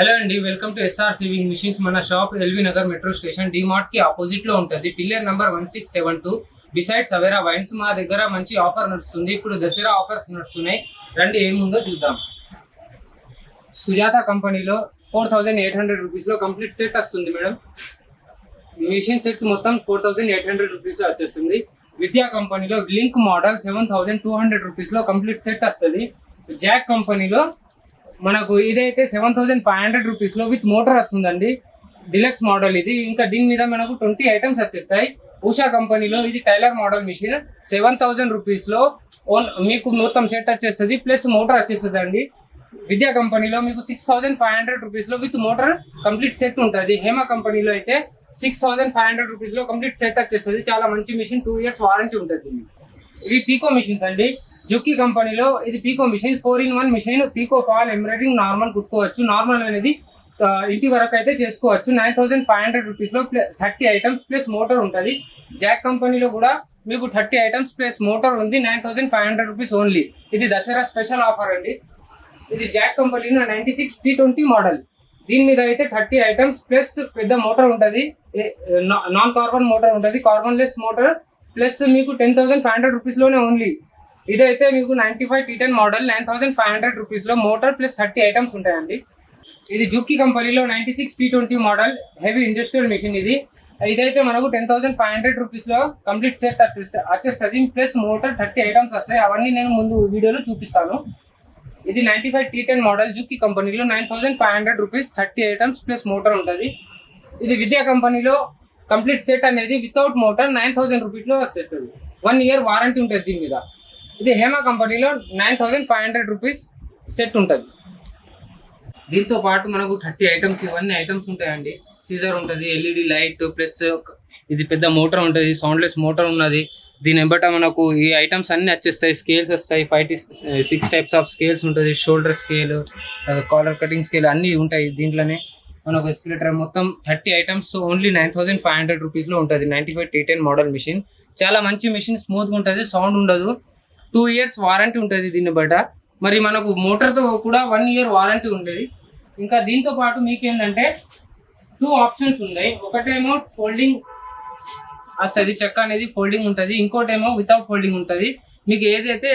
Hello అండి welcome to SR sewing machines మన shop LV Nagar metro station డిమార్ట్కి ఆపోజిట్లో ఉంటుంది. Pillar number one six seven two besides Savera wines మా దగ్గర మంచి ఆఫర్ నడుస్తుంది. ఇప్పుడు దసరా ఆఫర్స్ నడుస్తున్నాయి. రండి ఏముందో చూద్దాం. సుజాత కంపెనీలో ఫోర్ థౌజండ్ ఎయిట్ హండ్రెడ్ రూపీస్లో కంప్లీట్ సెట్ వస్తుంది మేడం. మిషన్ సెట్ మొత్తం ఫోర్ థౌజండ్ ఎయిట్ హండ్రెడ్ రూపీస్లో వచ్చేస్తుంది. విద్యా కంపెనీలో link model seven thousand two hundred రూపీస్లో కంప్లీట్ సెట్ వస్తుంది. జాక్ కంపెనీలో మనకు ఇదైతే సెవెన్ థౌసండ్ ఫైవ్ హండ్రెడ్ రూపీస్లో విత్ మోటార్ వస్తుందండి. డిలక్స్ మోడల్ ఇది. ఇంకా దీని మీద మనకు ట్వంటీ ఐటమ్స్ వచ్చేస్తాయి. ఉషా కంపెనీలో ఇది tailor model machine. Seven thousand రూపీస్లో ఓన్ మీకు మొత్తం సెట్ వచ్చేస్తుంది ప్లస్ మోటార్ వచ్చేస్తుంది అండి విద్యా కంపెనీలో మీకు సిక్స్ థౌసండ్ ఫైవ్ హండ్రెడ్ రూపీస్లో విత్ మోటార్ కంప్లీట్ సెట్ ఉంటుంది. హేమ కంపెనీలో అయితే సిక్స్ థౌసండ్ ఫైవ్ హండ్రెడ్ రూపీస్లో కంప్లీట్ సెట్ వచ్చేస్తుంది. చాలా మంచి మిషన్ టూ ఇయర్స్ వారంటీ ఉంటుంది ఇవి పీకో మిషన్స్ అండి. జుక్కి కంపెనీలో ఇది pico machine four in one machine pico fall embroidering normal కుట్టుకోవచ్చు. Normal అనేది ఇంటి వరకు అయితే చేసుకోవచ్చు. నైన్ థౌసండ్ ఫైవ్ హండ్రెడ్ రూపీస్లో plus thirty items plus motor ఉంటుంది. జాక్ కంపెనీలో కూడా మీకు థర్టీ ఐటమ్స్ ప్లస్ మోటార్ ఉంది nine thousand five hundred rupees only. ఇది దసరా స్పెషల్ ఆఫర్ అండి. ఇది జాక్ కంపెనీలో ninety six T twenty model. దీని మీద అయితే థర్టీ ఐటమ్స్ ప్లస్ పెద్ద మోటార్ ఉంటుంది. నాన్ కార్బన్ మోటార్ ఉంటుంది. కార్బన్ లెస్ మోటార్ ప్లస్ మీకు టెన్ థౌసండ్ ఫైవ్ హండ్రెడ్ రూపీస్లోనే ఓన్లీ. ఇదైతే మీకు ninety five T ten model nine thousand five hundred రూపీస్లో మోటార్ ప్లస్ థర్టీ ఐటమ్స్ ఉంటాయండి. ఇది జుక్కి కంపెనీలో ninety six T twenty model heavy industrial machine ఇది. ఇదైతే మనకు టెన్ థౌసండ్ ఫైవ్ హండ్రెడ్ రూపీస్లో కంప్లీట్ సెట్ వచ్చేస్తుంది. ప్లస్ మోటార్ థర్టీ ఐటమ్స్ వస్తాయి. అవన్నీ నేను ముందు వీడియోలో చూపిస్తాను. ఇది ninety five T ten model Juki కంపెనీలో nine thousand five hundred rupees thirty items plus motor ఉంటుంది. ఇది విద్యా కంపెనీలో కంప్లీట్ సెట్ అనేది వితౌట్ మోటార్ నైన్ థౌసండ్ రూపీస్లో వచ్చేస్తుంది. వన్ ఇయర్ వారంటీ ఉంటుంది దీని మీద. ఇది హేమ కంపెనీలో nine thousand five hundred rupees set ఉంటుంది. దీంతో పాటు మనకు థర్టీ ఐటమ్స్ ఇవన్నీ ఐటమ్స్ ఉంటాయండి. సీజర్ ఉంటుంది ఎల్ఈడి లైట్ ప్లస్ ఇది పెద్ద మోటార్ ఉంటుంది సౌండ్లెస్ మోటార్ ఉన్నది. దీని వెంబట మనకు ఈ ఐటమ్స్ అన్ని వచ్చేస్తాయి. స్కేల్స్ వస్తాయి five six types of scales ఉంటుంది. Shoulder scale collar cutting scale అన్నీ ఉంటాయి దీంట్లోనే. మనకు ఎస్కిలేటర్ మొత్తం thirty items only nine thousand five hundred రూపీస్లో ఉంటుంది. Ninety five T ten model machine. చాలా మంచి మిషన్ స్మూత్గా ఉంటుంది సౌండ్ ఉండదు. టూ ఇయర్స్ వారంటీ ఉంటుంది దీన్ని బట్ట. మరి మనకు మోటార్తో కూడా వన్ ఇయర్ వారంటీ ఉండేది ఇంకా దీంతో పాటు మీకు ఏంటంటే టూ ఆప్షన్స్ ఉన్నాయి. ఒకటేమో ఫోల్డింగ్ వస్తుంది చెక్క అనేది ఫోల్డింగ్ ఉంటుంది. ఇంకోటేమో వితౌట్ ఫోల్డింగ్ ఉంటుంది. మీకు ఏదైతే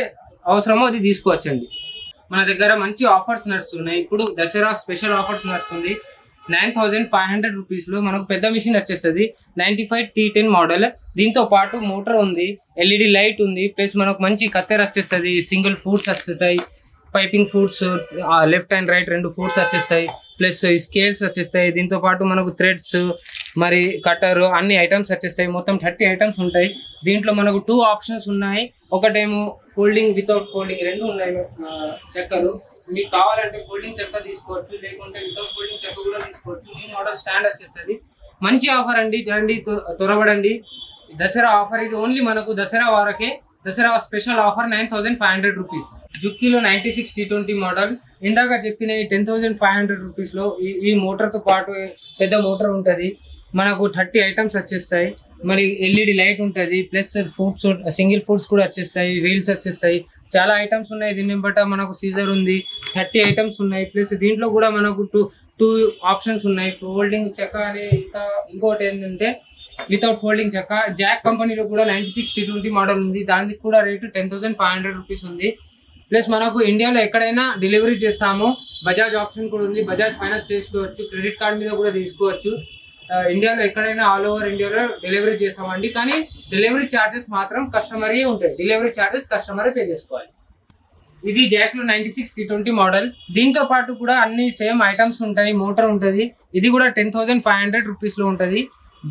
అవసరమో అది తీసుకోవచ్చండి. మన దగ్గర మంచి ఆఫర్స్ నడుస్తున్నాయి. ఇప్పుడు దసరా స్పెషల్ ఆఫర్స్ నడుస్తుంది. నైన్ థౌజండ్ ఫైవ్ హండ్రెడ్ రూపీస్లో మనకు పెద్ద మిషన్ వచ్చేస్తుంది. Ninety five T ten model. దీంతో పాటు మోటార్ ఉంది ఎల్ఈడి లైట్ ఉంది ప్లస్ మనకు మంచి కత్తెర వచ్చేస్తుంది. సింగిల్ ఫుడ్స్ వస్తాయి piping foots left and right రెండు ఫుడ్స్ వచ్చేస్తాయి. ప్లస్ స్కేల్స్ వచ్చేస్తాయి. దీంతో పాటు మనకు థ్రెడ్స్ మరి కట్టరు అన్ని ఐటమ్స్ వచ్చేస్తాయి. మొత్తం థర్టీ ఐటమ్స్ ఉంటాయి. దీంట్లో మనకు టూ ఆప్షన్స్ ఉన్నాయి. ఒకటేమో ఫోల్డింగ్ వితౌట్ ఫోల్డింగ్ రెండు ఉన్నాయి. చెక్కలు. మీకు కావాలంటే ఫోల్డింగ్ చెక్క తీసుకోవచ్చు లేకుంటే వితౌట్ ఫోల్డింగ్ చెక్క కూడా తీసుకోవచ్చు. ఈ మోడల్ స్టాండ్ వచ్చేస్తుంది. మంచి ఆఫర్ అండి చూడండి త్వ- త్వరపడండి. దసరా ఆఫర్ ఇది ఓన్లీ మనకు దసరా వరకే. Dasara special offer nine thousand five hundred rupees జుక్కీలో ninety six T twenty model ఇందాక చెప్పిన ఈ టెన్ థౌసండ్ ఫైవ్ హండ్రెడ్ రూపీస్లో ఈ ఈ మోటార్తో పాటు పెద్ద మోటార్ ఉంటుంది. మనకు థర్టీ ఐటమ్స్ వచ్చేస్తాయి. మరి ఎల్ఈడి లైట్ ఉంటుంది. ప్లస్ ఫుడ్స్ సింగిల్ ఫుడ్స్ కూడా వచ్చేస్తాయి. రీల్స్ వచ్చేస్తాయి. చాలా ఐటమ్స్ ఉన్నాయి. దీన్ని బట్ట మనకు సీజర్ ఉంది. థర్టీ ఐటమ్స్ ఉన్నాయి. ప్లస్ దీంట్లో కూడా మనకు టూ టూ ఆప్షన్స్ ఉన్నాయి. ఫోల్డింగ్ చెక్క అనే ఇంకా ఇంకోటి ఏంటంటే వితౌట్ ఫోల్డింగ్ చెక్క. జాక్ కంపెనీలో కూడా ninety six T twenty model ఉంది. దానికి కూడా rate ten thousand five hundred rupees ఉంది. ప్లస్ మనకు ఇండియాలో ఎక్కడైనా డెలివరీ చేస్తాము బజాజ్ ఆప్షన్ కూడా ఉంది. బజాజ్ ఫైనాన్స్ చేసుకోవచ్చు. క్రెడిట్ కార్డ్ మీద కూడా తీసుకోవచ్చు. ఇండియాలో ఎక్కడైనా ఆల్ ఓవర్ ఇండియాలో డెలివరీ చేస్తామండి. కానీ డెలివరీ ఛార్జెస్ మాత్రం కస్టమరే ఉంటాయి. డెలివరీ ఛార్జెస్ కస్టమరే పే చేసుకోవాలి. ఇది జాక్లో ninety six T twenty model దీంతో పాటు కూడా అన్ని సేమ్ ఐటమ్స్ ఉంటాయి. మోటార్ ఉంటుంది. ఇది కూడా టెన్ థౌసండ్ ఫైవ్ హండ్రెడ్ రూపీస్లో ఉంటుంది.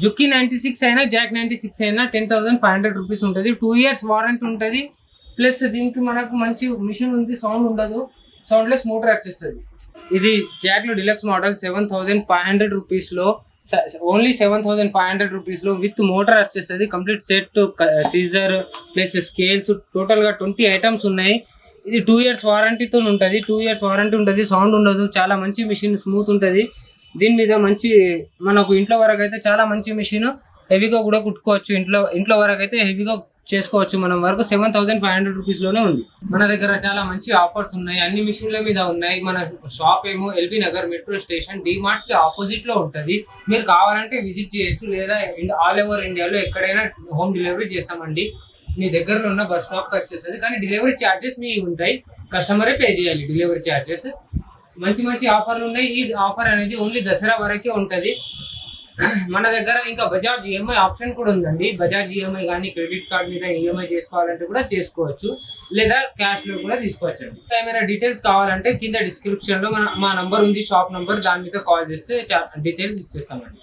జుక్కి నైన్టీ సిక్స్ అయినా జాక్ నైన్టీ సిక్స్ అయినా ten thousand five hundred rupees ఉంటుంది. టూ ఇయర్స్ వారంటీ ఉంటుంది. ప్లస్ దీనికి మనకు మంచి మిషన్ ఉంది సౌండ్ ఉండదు. సౌండ్లెస్ మోటార్ వచ్చేస్తుంది. ఇది జాక్లో deluxe model seven thousand five hundred రూపీస్లో only seven thousand five hundred రూపీస్లో విత్ మోటార్ వచ్చేస్తుంది. Complete set scissor plus scales టోటల్గా ట్వంటీ ఐటమ్స్ ఉన్నాయి. ఇది టూ ఇయర్స్ వారంటీతో ఉంటుంది. టూ ఇయర్స్ వారంటీ ఉంటుంది సౌండ్ ఉండదు చాలా మంచి మిషన్ స్మూత్ ఉంటుంది. దీని మీద మంచి మనకు ఇంట్లో వరకు అయితే చాలా మంచి మిషన్ హెవీగా కూడా కుట్టుకోవచ్చు. ఇంట్లో ఇంట్లో వరకు అయితే హెవీగా చేసుకోవచ్చు. మనం వరకు సెవెన్ థౌసండ్ ఫైవ్ హండ్రెడ్ రూపీస్లోనే ఉంది. మన దగ్గర చాలా మంచి ఆఫర్స్ ఉన్నాయి. అన్ని మిషన్ల మీద ఉన్నాయి. మన షాప్ ఏమో ఎల్బీ నగర్ మెట్రో స్టేషన్ డిమార్ట్కి ఆపోజిట్లో మీరు కావాలంటే విజిట్ చేయొచ్చు. లేదా ఆల్ ఓవర్ ఇండియాలో ఎక్కడైనా హోమ్ డెలివరీ చేస్తామండి. మీ దగ్గరలో ఉన్న బస్ స్టాప్కి వచ్చేస్తుంది. కానీ డెలివరీ ఛార్జెస్ మీ ఉంటాయి. కస్టమరే పే చేయాలి డెలివరీ ఛార్జెస్ మంచి మంచి ఆఫర్లు ఉన్నాయి. ఈ ఆఫర్ అనేది ఓన్లీ దసరా వరకే ఉంటుంది. మన దగ్గర ఇంకా బజాజ్ ఈఎంఐ ఆప్షన్ కూడా ఉందండి. బజాజ్ ఈఎంఐ కానీ క్రెడిట్ కార్డ్ మీద ఈఎంఐ చేసుకోవాలంటే కూడా చేసుకోవచ్చు. లేదా క్యాష్లో కూడా తీసుకోవచ్చు అండి ఏమైనా డీటెయిల్స్ కావాలంటే కింద డిస్క్రిప్షన్లో మన మా నంబర్ ఉంది షాప్ నంబర్ దాని మీద కాల్ చేస్తే డీటెయిల్స్ ఇచ్చేస్తామండి.